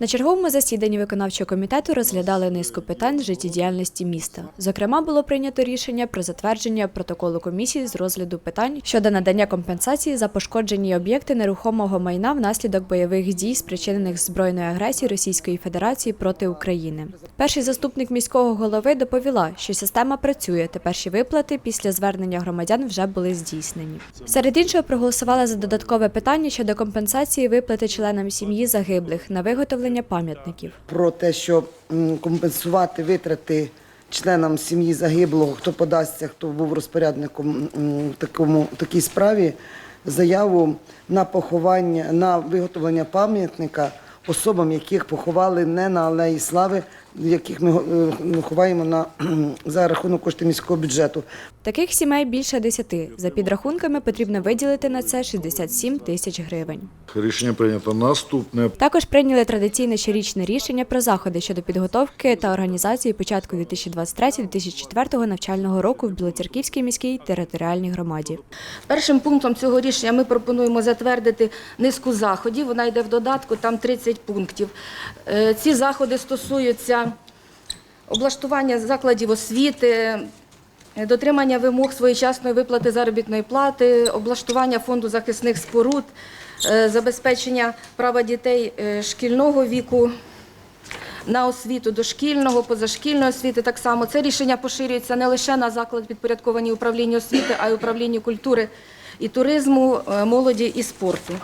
На черговому засіданні виконавчого комітету розглядали низку питань життєдіяльності міста. Зокрема, було прийнято рішення про затвердження протоколу комісії з розгляду питань щодо надання компенсації за пошкоджені об'єкти нерухомого майна внаслідок бойових дій, спричинених збройною агресією Російської Федерації проти України. Перший заступник міського голови доповіла, що система працює. та перші виплати після звернення громадян вже були здійснені. Серед іншого проголосували за додаткове питання щодо компенсації виплати членам сім'ї загиблих на виготовлення пам'ятників. про те, що компенсувати витрати членам сім'ї загиблого, хто подасться, хто був розпорядником в такому в такій справі, заяву на поховання на виготовлення пам'ятника особам, яких поховали не на Алеї Слави, яких ми е, ховаємо на за рахунок коштів міського бюджету. Таких сімей більше десяти. За підрахунками потрібно виділити на це 67 тисяч гривень. Рішення прийнято наступне. Також прийняли традиційне щорічне рішення про заходи щодо підготовки та організації початку 2023-2004 навчального року в Білоцерківській міській територіальній громаді. Першим пунктом цього рішення ми пропонуємо затвердити низку заходів. Вона йде в додатку, там 30 пунктів. Е, Ці заходи стосуються облаштування закладів освіти, дотримання вимог своєчасної виплати заробітної плати, облаштування фонду захисних споруд, е, забезпечення права дітей е, шкільного віку на освіту дошкільного, позашкільної освіти. Так само це рішення поширюється не лише на заклад підпорядковані управлінню освіти, а й управлінню культури і туризму, е, молоді і спорту.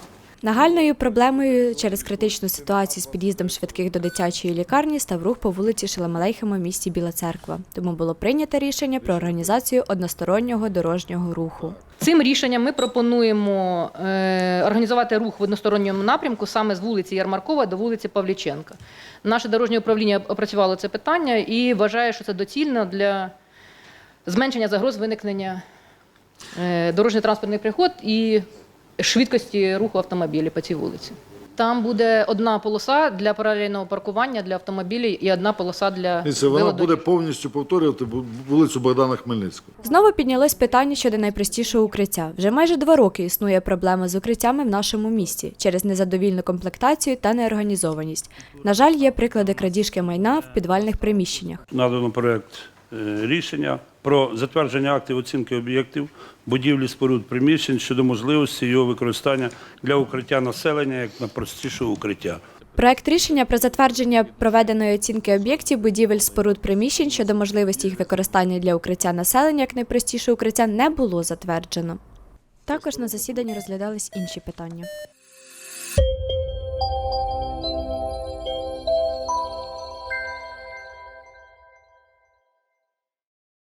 Нагальною проблемою через критичну ситуацію з під'їздом швидких до дитячої лікарні став рух по вулиці Шеламалейхема в місті Біла Церква. Тому було прийнято рішення про організацію одностороннього дорожнього руху. Цим рішенням ми пропонуємо е, організувати рух в односторонньому напрямку саме з вулиці Ярмаркова до вулиці Павліченка. Наше дорожнє управління опрацювало це питання і вважає, що це доцільно для зменшення загроз виникнення е, дорожньо-транспортних пригод і швидкості руху автомобілів по цій вулиці. Там буде одна полоса для паралельного паркування для автомобілів і одна полоса для І це вона велодоріг. буде повністю повторювати вулицю Богдана Хмельницького. Знову піднялось питання щодо найпростішого укриття. Вже майже два роки існує проблема з укриттями в нашому місті через незадовільну комплектацію та неорганізованість. На жаль, є приклади крадіжки майна в підвальних приміщеннях. надано проект рішення про затвердження актів оцінки об'єктів будівлі споруд приміщень щодо можливості його використання для укриття населення як найпростішого укриття. Проект рішення про затвердження проведеної оцінки об'єктів будівель споруд приміщень щодо можливості їх використання для укриття населення як найпростіше укриття не було затверджено. Також на засіданні розглядались інші питання.